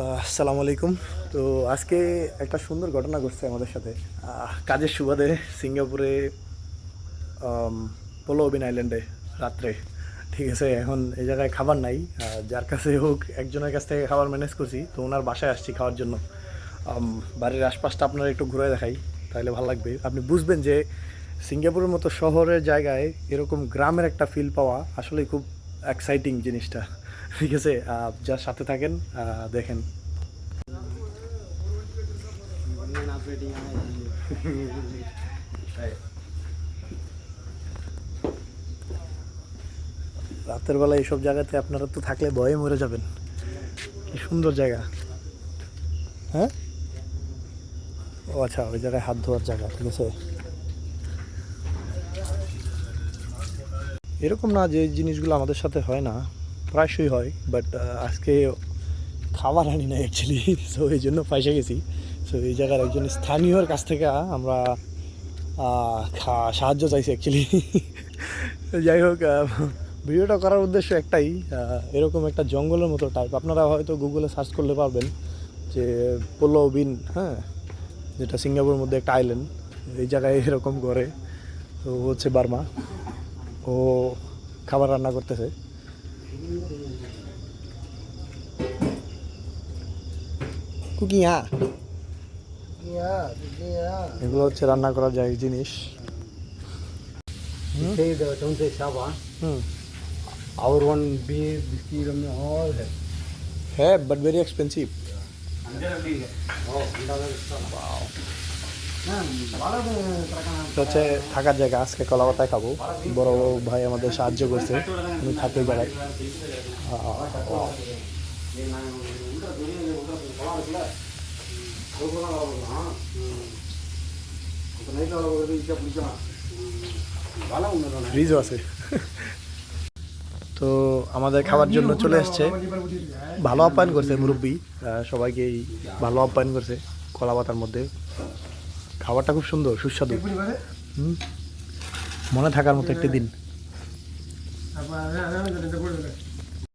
আসসালামু আলাইকুম। তো আজকে একটা সুন্দর ঘটনা ঘটছে আমাদের সাথে। কাজের সুবাদে সিঙ্গাপুরে আম, পোলো বিন আইল্যান্ডে রাত্রে। ঠিক আছে এখন এই জায়গায় খাবার নাই। যার কাছে হোক একজনের কাছ থেকে খাবার ম্যানেজ করছি তো ওনার বাসায় আসছি খাওয়ার জন্য। বাড়ির আশপাশটা আপনারা একটু ঘুরে দেখাই তাহলে ভালো লাগবে। আপনি বুঝবেন যে সিঙ্গাপুরের মতো শহরের জায়গায় এরকম গ্রামের একটা ফিল পাওয়া আসলেই খুব এক্সাইটিং জিনিসটা। ঠিক আছে যার সাথে থাকেন দেখেন। রাতের বেলা এইসব জায়গাতে আপনারা তো থাকলে ভয়ে মরে যাবেন। কি সুন্দর জায়গা। হ্যাঁ? ও আচ্ছা ওই জায়গায় হাত ধোয়ার জায়গা, ঠিক আছে? এরকম না যে জিনিসগুলো আমাদের সাথে হয় না। প্রায়শই হয় বাট আজকে খাবার আনি না অ্যাকচুয়ালি সো এই জন্য পয়সা গেছি। সো এই জায়গার একজন স্থানীয়র কাছ থেকে আমরা সাহায্য চাইছি অ্যাকচুয়ালি যাই হোক ভিডিওটা করার উদ্দেশ্য একটাই এরকম একটা জঙ্গলের মতো টাইপ আপনারা হয়তো গুগলে সার্চ করলে পারবেন যে পোলো বিন হ্যাঁ যেটা সিঙ্গাপুরের মধ্যে একটা আইল্যান্ড এই জায়গায় এরকম করে। তো হচ্ছে বার্মা। ও খাবার রান্না করতেছে। কুকিং হ্যাঁ এগুলো হচ্ছে রান্না করার যায় জিনিস Say the don't say Shaba. Hmm Our one beer, whiskey, rum, all है. হ্যাঁ বাট ভেরি এক্সপেন্সিভ अंदर भी है. Oh, अंदर না ভালো এটা হচ্ছে থাকার জায়গা, আজকে কলাপাতায় খাব। বড় ভাই আমাদের সাহায্য করছে, উনি থাকে এই ফ্রিজও আছে। তো আমাদের খাবার জন্য চলে এসছে। ভালো আপ্যায়ন করছে মুরব্বী সবাইকেই ভালো আপ্যায়ন করছে কলা পাতার মধ্যে। খাবারটা খুব সুন্দর সুস্বাদু। মনে থাকার মতো একটি দিন।